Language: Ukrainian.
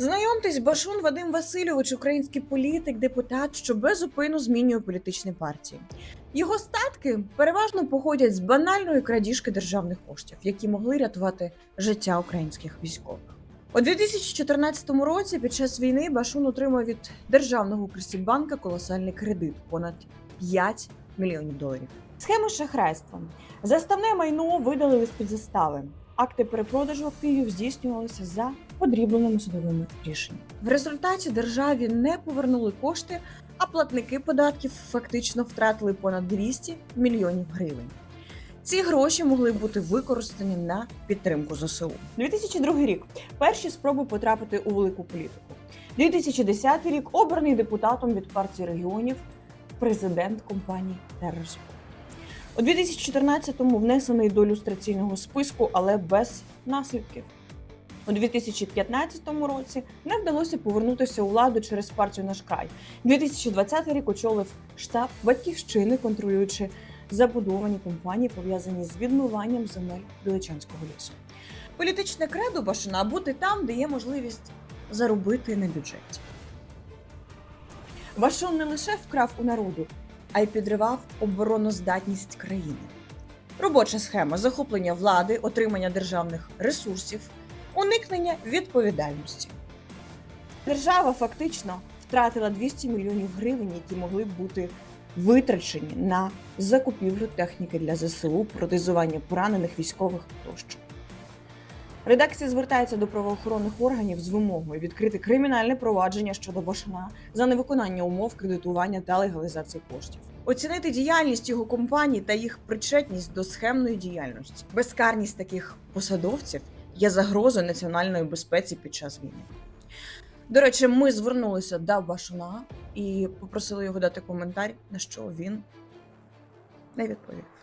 Знайомтесь, Башун Вадим Васильович, український політик, депутат, що безупину змінює політичні партії. Його статки переважно походять з банальної крадіжки державних коштів, які могли рятувати життя українських військових. У 2014 році під час війни Башун отримав від державного Укрсібанка колосальний кредит понад 5 мільйонів доларів. Схеми шахрайства. Заставне майно видалили з під застави. Акти перепродажу активів здійснювалися за подрібленими судовими рішеннями. В результаті державі не повернули кошти, а платники податків фактично втратили понад 200 мільйонів гривень. Ці гроші могли бути використані на підтримку ЗСУ. 2002 рік перші спроби потрапити у велику політику. 2010 рік обраний депутатом від партії регіонів, президент компанії Террорспорт. У 2014-му внесений до люстраційного списку, але без наслідків. У 2015 році не вдалося повернутися у владу через партію «Наш край». 2020 рік очолив штаб батьківщини, контролюючи забудовані компанії, пов'язані з відмиванням земель Біличанського лісу. Політичне кредо Башина бути там, де є можливість заробити на бюджеті. Башон не лише вкрав у народу, а й підривав обороноздатність країни. Робоча схема захоплення влади, отримання державних ресурсів, уникнення відповідальності. Держава фактично втратила 200 мільйонів гривень, які могли б бути витрачені на закупівлю техніки для ЗСУ, протезування поранених військових тощо. Редакція звертається до правоохоронних органів з вимогою відкрити кримінальне провадження щодо Башина за невиконання умов кредитування та легалізації коштів, оцінити діяльність його компаній та їх причетність до схемної діяльності. Безкарність таких посадовців є загрозою національної безпеці під час війни. До речі, ми звернулися до Башуна і попросили його дати коментар, на що він не відповів.